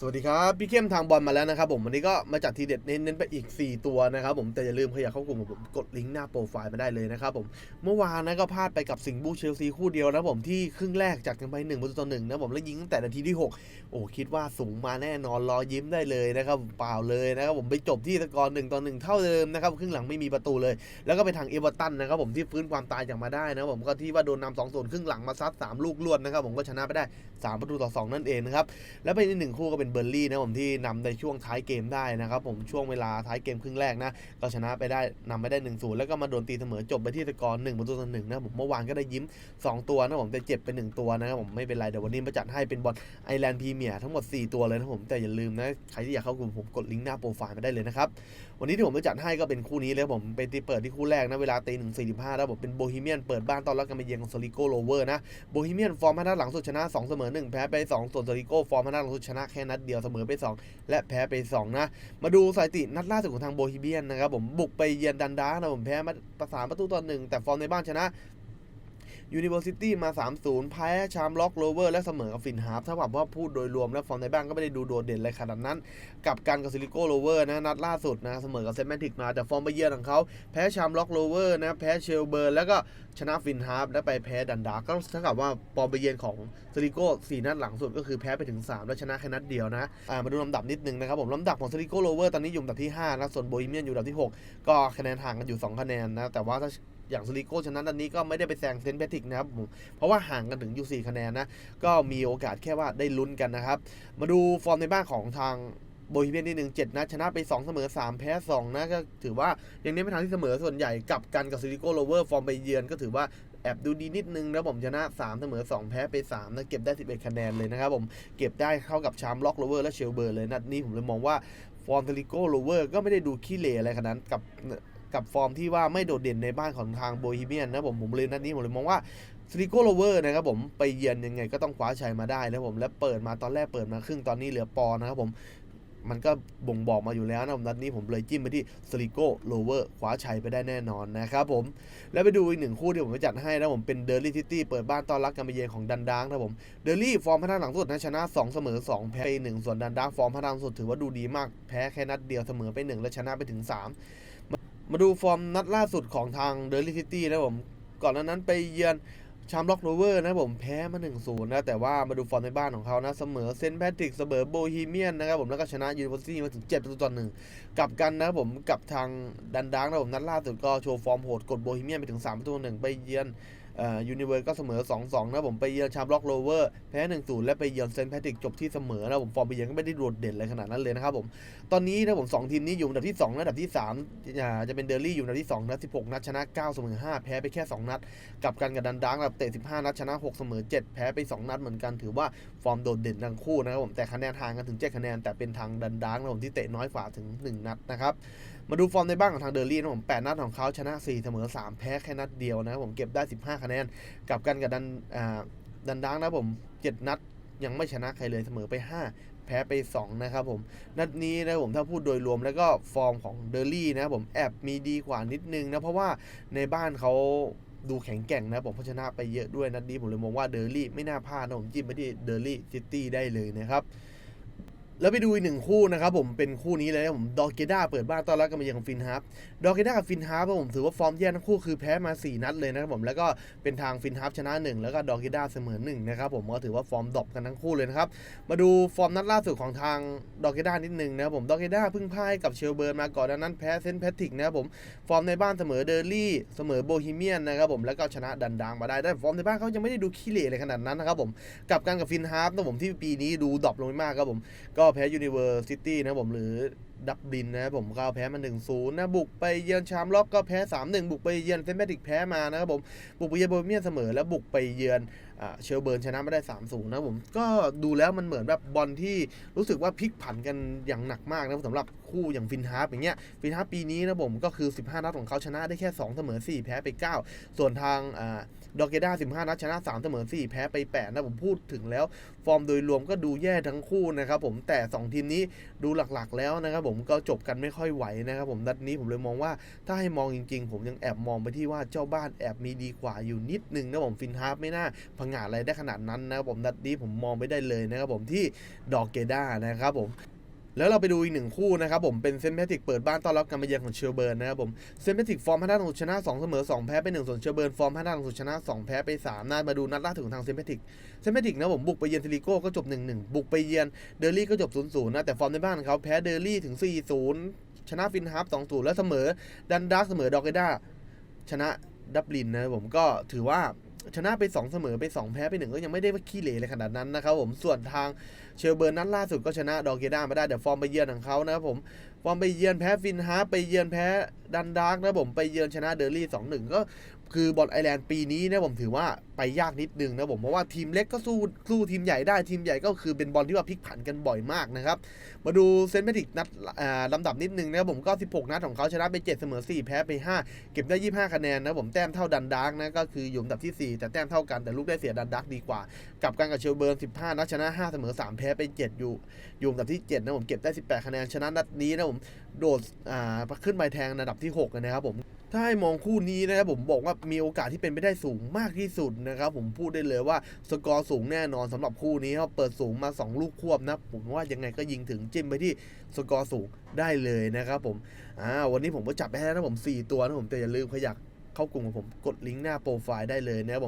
สวัสดีครับพี่เข้มทางบอลมาแล้วนะครับผมวันนี้ก็มาจัดทีเด็ดเน้นๆไปอีก 4 ตัวนะครับผมแต่อย่าลืมขยับเข้ากลุ่มของผมกดลิงก์หน้าโปรไฟล์มาได้เลยนะครับผมเมื่อวานนะก็พลาดไปกับสิงห์บูเชลซีคู่เดียวนะผมที่ครึ่งแรกจัดกันไป1ประตูต่อหนึ่งนะผมแล้วยิงตั้งแต่นาทีที่ 6 โอ้คิดว่าสูงมาแน่นอนรอยิ้มได้เลยนะครับเปล่าเลยนะครับผมไปจบที่สกอร์หนึ่งต่อหนึ่งเท่าเดิมนะครับครึ่งหลังไม่มีประตูเลย แล้วก็ไปทางเอเวอร์ตันนะครับผมที่ฟื้นความตายจากมาได้นะครับผมก็ที่ว่าโดนนำสองศูนครึ่งหลังมาซัดสามลูกรวดนะครับผมก็ชนะไปได้สามประตูต่อสองนั่นเองนะครับแล้วไปอีกหนึ่งคู่ก็เป็นเบอร์ลี่นะผมที่นำในช่วงท้ายเกมได้นะครับผมช่วงเวลาท้ายเกมครึ่งแรกนะก็ชนะไปได้นำไปได้1นศูนย์แล้วก็มาโดนตีเสมอจบไปที่สกอร์หนึ่งประตูต่อหนึ่งนะผมเมื่อวานก็ได้ยิ้ม 2 ตัวนะผมแต่เจ็บไป1ตัวนะครับผมไม่เป็นไรเดี๋ยววันนี้มาจัดให้เป็นบอลไอแลนด์พรีเมียร์ทั้งหมด 4 ตัวเลยนะผมแต่อย่าลืมนะใครที่อยากเข้ากลุ่มผมกดลิงก์หน้าโปรไฟล์มาได้เลยนะครับวันนี้ที่ผมจะจัดให้ก็เป็นคู่นี้เลยผมเป็นตีเปิดที่คู่แรกนะเวลาตีหนึ่งสี่สิบห้าแล้วผมเป็นโบฮีเมียนเปิดบ้านต้อนรับกันมาเยือนของโซลิโกโรเวอร์นะโบฮีเมียนฟอร์มพันหลังสุดชนะ2เสมอ1แพ้ไป2ส่วนโซริโกฟอร์มพันหลังสุดชนะแค่นัดเดียวเสมอไป 2 และแพ้ไป 2 นะ มาดูสถิตินัดล่าสุดของทางโบฮีเมียนนะครับผมบุกไปเยือนดันดานะผมแพ้มาประสานประตูต่อหนึ่งแต่ฟอร์มในบ้านชนะ ยูนิเวอร์ซิตี้มา 3-0 แพ้ชามล็อกโรเวอร์และเสมอกับฟินฮาร์ฟถ้าแบบว่าพูดโดยรวมแล้วฟอร์มในบ้านก็ไม่ได้ดูโดดเด่นอะไรขนาดนั้น กับการกับซิลิโกโรเวอร์นะนัดล่าสุดนะเสมอกับเซนแมนติกมาแต่ฟอร์มไปเยือนของเขาแพ้ชามล็อกโรเวอร์นะแพ้เชลเบิร์นแล้วก็ชนะฟินฮาร์ฟและไปแพ้ดันดาร์ก็เท่ากับว่าปอร์มไปเยือนของซริโก้สี่นัดหลังสุดก็คือแพ้ไปถึง 3 และชนะแค่นัดเดียวนะอ่ามาดูลำดับนิดนึงนะครับผมลำดับของซริโก้โรเวอร์ตอนนี้อยู่ลำดับที่5นะส่วนโบฮีเมียนอยู่ลำดับที่ 6 ก็คะแนนห่างกันอยู่ 2 คะแนนนะแต่ว่าถ้า อย่างซริโก้ชนะนัดนี้ก็ไม่ได้ไปแซงเซนต์แพทริกนะครับผมเพราะว่าห่างกันถึงอยู่4คะแนนนะก็มีโอกาสแค่ว่าได้ลุ้นกันนะครับ มาดูฟอร์มในบ้านของทางโบฮีเมียนนิดหนึ่งเจ็ดนัดชนะไป 2 เสมอ 3 แพ้ 2 นะ ก็ถือว่ายังเน้นไปทางที่เสมอส่วนใหญ่กับกันกับซิลิโกโรเวอร์ฟอร์มไปเยือนก็ถือว่าแอบดูดีนิดนึงนะผมชนะ 3 เสมอ 2 แพ้ไป 3 นะ เก็บได้ 11 คะแนนเลยนะครับผม เก็บได้เข้ากับชามล็อกโรเวอร์และเชลเบิร์นเลยนัดนี้ผมเลยมองว่าฟอร์มซิลิโกโรเวอร์ก็ไม่ได้ดูขี้เหร่อะไรขนาดนั้นกับ กับฟอร์มที่ว่าไม่โดดเด่นในบ้านของทางโบฮีเมียนนะผมผมเลยนัดนี้ผมเลยมองว่าสติโกโลเวอร์นะครับผมไปเยือนยังไงก็ต้องคว้าชัยมาได้นะผมและเปิดมาตอนแรกเปิดมาครึ่งตอนนี้เหลือปอนะครับผมมันก็บ่งบอกมาอยู่แล้วนะผมนัดนี้ผมเลยจิ้มไปที่สติโกโลเวอร์คว้าชัยไปได้แน่นอนนะครับผม แล้วไปดูอีกหนึ่งคู่ที่ผมจะจัดให้นะผมเป็นเดอร์ลี่ซิตี้เปิดบ้านต้อนรับการไปเยือนของดันดางนะผมเดอร์ลี่ฟอร์มพัฒนาหลังสุดนะชนะ 2 เสมอ 2 แพ้ไป1ส่วนดันดางฟอร์มพัฒนาหลังสุดถือว่าดูดีมากแพ้แค่นัดเดียวเสมอไป 1 และชนะไปถึง 3 มาดูฟอร์มนัดล่าสุดของทางเดลิซิตี้นะผม ก่อนหน้านั้นไปเยือนชามล็อกโรเวอร์นะผมแพ้มา1นศูนย์นะแต่ว่ามาดูฟอร์มในบ้านของเขานะ เสมอเซนต์แพทริกเสมอโบฮีเมียนนะครับผมแล้วก็ชนะยูนิเวอร์ซิตี้มาถึง7ประตูต่อหนึ่งกลับกันนะผมกับทางดันดังนะผมนัดล่าสุดก็โชว์ฟอร์มโหดกดโบฮีเมียนไปถึง3ประตูต่อหนึ่งไปเยือน ยูนิเวอร์สก็เสมอ 2-2 นะผมไปเยือนชามล็อกโรเวอร์แพ้ 1-0 และไปเยือนเซนต์แพทริกจบที่เสมอนะผมฟอร์มไปเยือนก็ไม่ได้โดดเด่นอะไรขนาดนั้นเลยนะครับผมตอนนี้นะผมสองทีมนี้อยู่อันดับที่ 2 และอันดับที่3อ่าจะเป็นเดอร์ลี่อยู่อันดับที่2นะ16 นัดชนะ9เสมอ5แพ้ไปแค่ 2 นัด กับกันกับดันดังแบบเตะ 15 นัดชนะ 6 เสมอ 7 แพ้ไป 2 นัดเหมือนกันถือว่าฟอร์มโดดเด่นทั้งคู่นะครับผมแต่คะแนนห่างกันถึง7คะแนนแต่เป็นทางดันดังนะผมที่เตะน้อยกว่าถึง 1 นัดนะครับมาดูฟอร์มในบ้านของทางเดอร์ลี่นะผม8นัดของเขาชนะ 4 เสมอ 3 แพ้แค่นัดเดียวนะครับผมเก็บได้ 15คะแนนกลับกันกับดันดันดังนะผม 7 นัดยังไม่ชนะใครเลยเสมอไป 5แพ้ไป 2 นะครับผม นัดนี้นะผมถ้าพูดโดยรวมแล้วก็ฟอร์มของเดอร์ลี่นะครับผมแอบมีดีกว่านิดนึงนะ เพราะว่าในบ้านเขาดูแข็งแกร่งนะผมเพราะชนะไปเยอะด้วยนัดนี้ผมเลยมองว่าเดอร์ลี่ไม่น่าพลาดนะผมจิ้มไปที่เดอร์ลี่ซิตี้ได้เลยนะครับ แล้วไปดูอีกหนึ่งคู่นะครับผมเป็นคู่นี้เลยผมดอเกด้าเปิดบ้านต้อนรับกันมายืองฟินฮาร์ฟดอเกด้ากับฟินฮาร์ฟผมถือว่าฟอร์มแย่ทั้งคู่คือแพ้มา 4 นัดเลยนะครับผมแล้วก็เป็นทางฟินฮาร์ฟชนะ 1 แล้วก็ดอเกด้าเสมอ1นะครับผมก็ถือว่าฟอร์มดรอปกันทั้งคู่เลยนะครับมาดูฟอร์มนัดล่าสุดของทางดอเกด้านิดนึงนะครับผมดอเกด้าเพิ่งพ่ายกับเชลเบิร์นมาก่อนนั้นแพ้เซนต์แพทริกนะครับผมฟอร์มในบ้านเสมอเดอร์ลี่เสมอโบฮีเมียนนะครับผมแล้วก็ชนะดันดังมาได้ได้ฟอร์มในบ้านเขายังไม่ได้ดูขี้เหร่เลยขนาดนั้นนะครับผมกับกันกับฟินฮาร์ฟนะผมที่ปีนี้ดูดรอปลงมากครับผมก็แพ้ยูนิเวอร์ซิตี้นะผมหรือดับบินนะผมก็แพ้มา1-0นะบุกไปเยือนชามล็อกก็แพ้ 3-1 บุกไปเยือนเซนต์แพทริกแพ้มานะครับผมบุกไปเยือนโบฮีเมียนเสมอแล้วบุกไปเยือน เชลเบิร์นชนะไมาได้3-0นะครับผมก็ดูแล้วมันเหมือนแบบบอลที่รู้สึกว่าพลิกผันกันอย่างหนักมากนะสำหรับคู่อย่างฟินฮาร์ฟอย่างเงี้ยฟินฮาร์ฟปีนี้นะผมก็คือ 15 นัดของเขาชนะได้แค่ 2 เสมอ 4 แพ้ไป 9 ส่วนทางอ่าดอเกด้า15 นัดชนะ 3 เสมอ 4 แพ้ไป 8 นะผมพูดถึงแล้ว ฟอร์มโดยรวมก็ดูแย่ทั้งคู่นะครับผมแต่ 2 ทีมนี้ดูหลักๆ แล้วนะครับผมก็จบกันไม่ค่อยไหวนะครับผมนัดนี้ผมเลยมองว่าถ้าให้มองจริง ๆ ผมยังแอบมองไปที่ว่าเจ้าบ้านแอบมีดีกว่าอยู่นิดนึงนะผมฟินฮาร์ฟไม่น่าพังงาดอะไรได้ขนาดนั้นนะครับผมนัดนี้ผมมองไปได้เลยนะครับผมที่ดอกเกด้านะครับผมแล้วเราไปดูอีกหนึ่งคู่นะครับผมเป็นเซนแพติกเปิดบ้านต้อนรับการมาเยือนของเชลเบิร์นนะครับผมเซนแพติกฟอร์มพัฒนาของชนะ2เสมอ2แพ้ไป1ส่วนเชลเบิร์นฟอร์มพัฒนาของชนะ2แพ้ไป3น่ามาดูนัดล่าสุดของทางเซนแพติกเซนแพติกนะผมบุกไปเยือนซิลิโก้ก็จบ 1-1 บุกไปเยือนเดอร์ลี่ก็จบ 0-0 นะแต่ฟอร์มในบ้านเขาแพ้เดอร์ลี่ถึง 4-0 ชนะฟินฮาร์ฟ2-0 แล้วเสมอดันดักเสมอดอกเกด้าชนะดับลินนะครับผมก็ถือว่า ชนะไป 2 เสมอไป 2 แพ้ไป 1 ก็ยังไม่ได้ว่าขี้เหร่เลยขนาดนั้นนะครับผมส่วนทางเชลเบิร์นนัดล่าสุดก็ชนะดอเกด้ามาได้แต่ฟอร์มไปเยือนของเขานะครับผม ฟอร์มไปเยือนแพ้ฟินฮาร์ไปเยือนแพ้ดันดาร์กนะผมไปเยือนชนะเดอร์ลี่สองหนึ่งก็คือบอลไอแลนด์ปีนี้นะผมถือว่าไปยากนิดนึงนะผมเพราะว่าทีมเล็กก็สู้สู้ทีมใหญ่ได้ทีมใหญ่ก็คือเป็นบอลที่ว่าพลิกผันกันบ่อยมากนะครับ มาดูเซนต์แมติกนัดอ่าลำดับนิดนึงนะครับผมก็ 16 นัดของเขาชนะไป7เสมอ 4 แพ้ไป 5 เก็บได้ 25 คะแนนนะผมแต้มเท่าดันดาร์กนะก็คืออยู่อันดับที่ 4 แต่แต้มเท่ากันแต่ลูกได้เสียดันดาร์กดีกว่า กับการกับเชลเบิร์น 15 นัดชนะ 5 เสมอ 3 แพ้ไป 7 อยู่อยู่อันดับที่ 7 นะผมเก็บได้ 18 คะแนนชนะนัดนี้นะผมโดดอ่าขึ้นไปแทงอันดับที่ 6 นะครับผม ถ้าให้มองคู่นี้นะครับผมบอกว่ามีโอกาสที่เป็นไปได้สูงมากที่สุดนะครับผมพูดได้เลยว่าสกอร์สูงแน่นอนสำหรับคู่นี้เขาเปิดสูงมา 2 ลูกควบนะผมว่ายังไงก็ยิงถึงจิ้มไปที่สกอร์สูงได้เลยนะครับผมอ่าวันนี้ผมก็จับไปให้แล้วนะผม 4 ตัวนะผมแต่อย่าลืมขยักเข้ากลุ่มของผมกดลิงก์หน้าโปรไฟล์ได้เลยนะครับผม